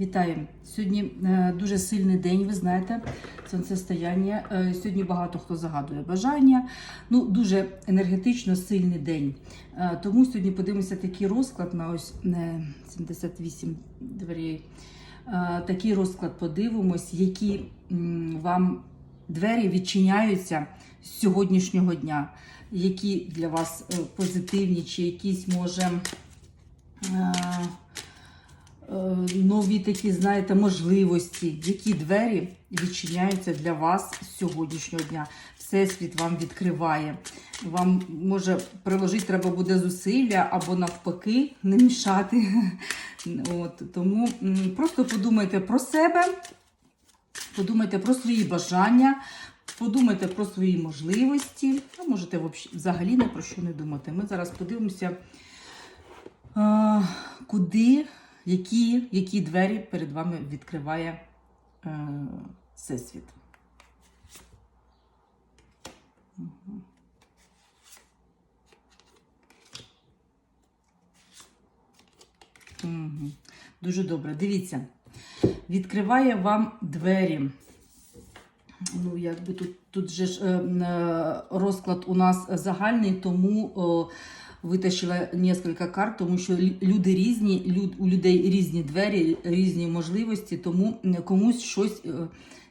Вітаю! Сьогодні е, дуже сильний день, ви знаєте, сонцестояння. Е, Сьогодні багато хто загадує бажання. Ну, дуже енергетично сильний день. Е, Тому сьогодні подивимося такий розклад на ось е, 78 дверей. Такий розклад подивимось, які вам двері відчиняються з сьогоднішнього дня, які для вас позитивні, чи якісь може. Е, е, нові такі, знаєте, можливості, які двері відчиняються для вас з сьогоднішнього дня. Всесвіт вам відкриває. Вам може приложити треба буде зусилля або навпаки не мішати. От, тому просто подумайте про себе, подумайте про свої бажання. Подумайте про свої можливості, а можете взагалі ні про що не думати. Ми зараз подивимося, куди, які, які двері перед вами відкриває е, Всесвіт. Мгм. Дуже добре. Дивіться, відкриває вам двері. Ну, якби тут, тут же ж е, е, розклад у нас загальний, тому о, витащила кілька карт, тому що люди різні, люд, у людей різні двері, різні можливості, тому комусь щось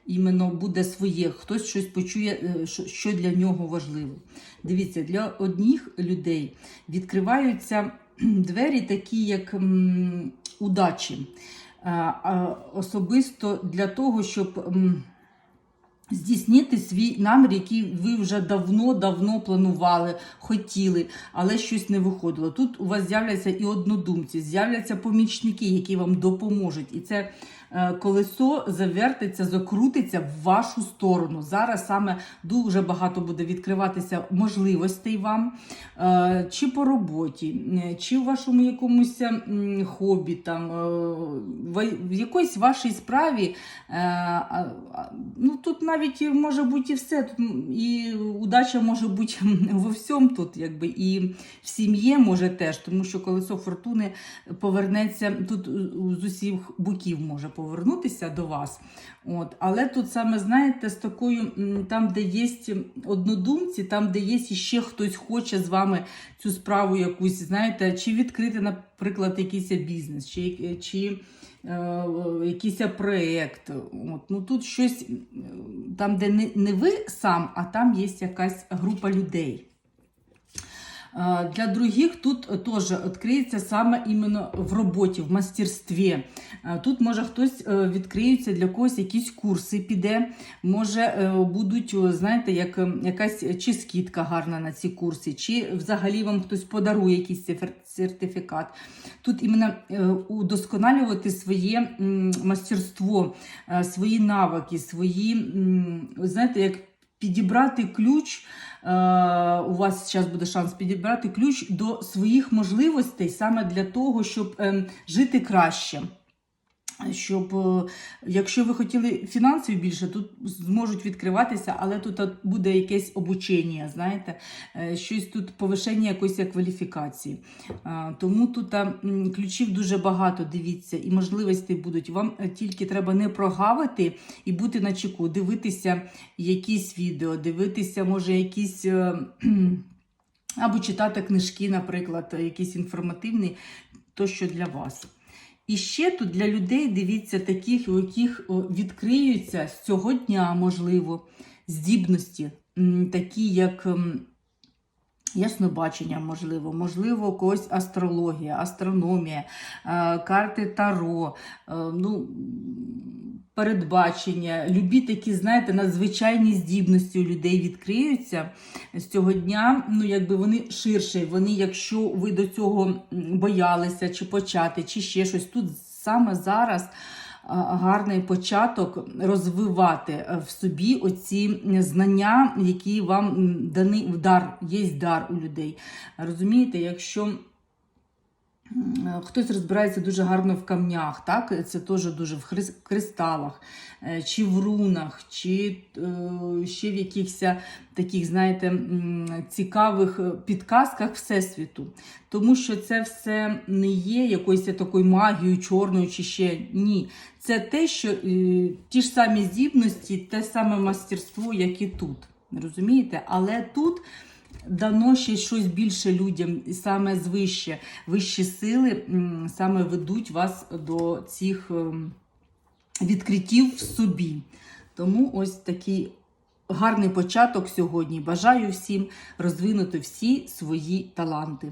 іменно буде своє, хтось щось почує, що, що для нього важливо. Дивіться, для одних людей відкриваються двері, такі як удачі. Особисто для того, щоб. Здійснити свій намір, який ви вже давно-давно планували, хотіли, але щось не виходило. Тут у вас з'являться і однодумці, з'являться помічники, які вам допоможуть. І це колесо завертиться, закрутиться в вашу сторону. Зараз саме дуже багато буде відкриватися можливостей вам, е, чи по роботі, е, чи в вашому якомусь хобі, там, е, в якоїсь вашій справі. Е, Ну, тут навіть може бути і все. І удача може бути во всьому тут, якби і в сім'ї може теж, тому що колесо фортуни повернеться тут з усіх боків може повернутися до вас. От. Але тут саме, знаєте, з такою, там, де є однодумці, там, де є ще хтось хоче з вами цю справу якусь, знаєте, чи відкрити, наприклад, якийсь бізнес, чи, чи е, якийсь проєкт. Ну, тут щось, е, там, де не, не ви сам, а там є якась група людей. Е, Для других тут е, теж відкриється саме іменно в роботі, в мастерстві. Е, Тут може хтось відкриється для когось якісь курси піде, може будуть, знаєте, як е, якась чи скидка гарна на ці курси, чи взагалі вам хтось подарує якийсь сертифікат. Тут іменно удосконалювати своє мастерство, свої навики, свої, знаєте, як підібрати ключ. е, У вас зараз буде шанс підібрати ключ до своїх можливостей саме для того, щоб ем, жити краще. Щоб, е, якщо ви хотіли фінансів більше, тут зможуть відкриватися, але тут буде якесь обучення, знаєте, е, щось тут повишення якоїсь кваліфікації. Тому тут ключів дуже багато, дивіться, і можливостей будуть. Вам е, тільки треба не прогавити і бути на чеку, дивитися якісь відео, дивитися, може, якісь. е, Або читати книжки, наприклад, якісь інформативні, то що для вас. І ще тут для людей, дивіться, таких, у яких відкриються з цього дня, можливо, здібності, такі як яснобачення, можливо, можливо, когось астрологія, астрономія, е, карти Таро, е, ну, передбачення, любі такі, знаєте, надзвичайні здібності у людей відкриються з цього дня. Ну, якби вони ширше. Вони, якщо ви до цього боялися, чи почати, чи ще щось, тут саме зараз. Гарний початок розвивати е, в собі оці знання, які вам даний в дар, є дар у людей. Розумієте, якщо Хтось розбирається дуже гарно в камнях, так? Це теж дуже в кристалах, е, чи в рунах, чи е, ще в якихось таких, знаєте, цікавих е, підказках Всесвіту. Тому що це все не є якоюсь такою магією чорною чи ще ні. Це те, що е, ті ж самі здібності, те саме мастерство, як і тут. Розумієте? Але тут дано ще щось більше людям, і саме звище, вищі сили саме ведуть вас до цих ем, відкриттів в собі. Тому ось такий гарний початок сьогодні. Бажаю всім розвинути всі свої таланти.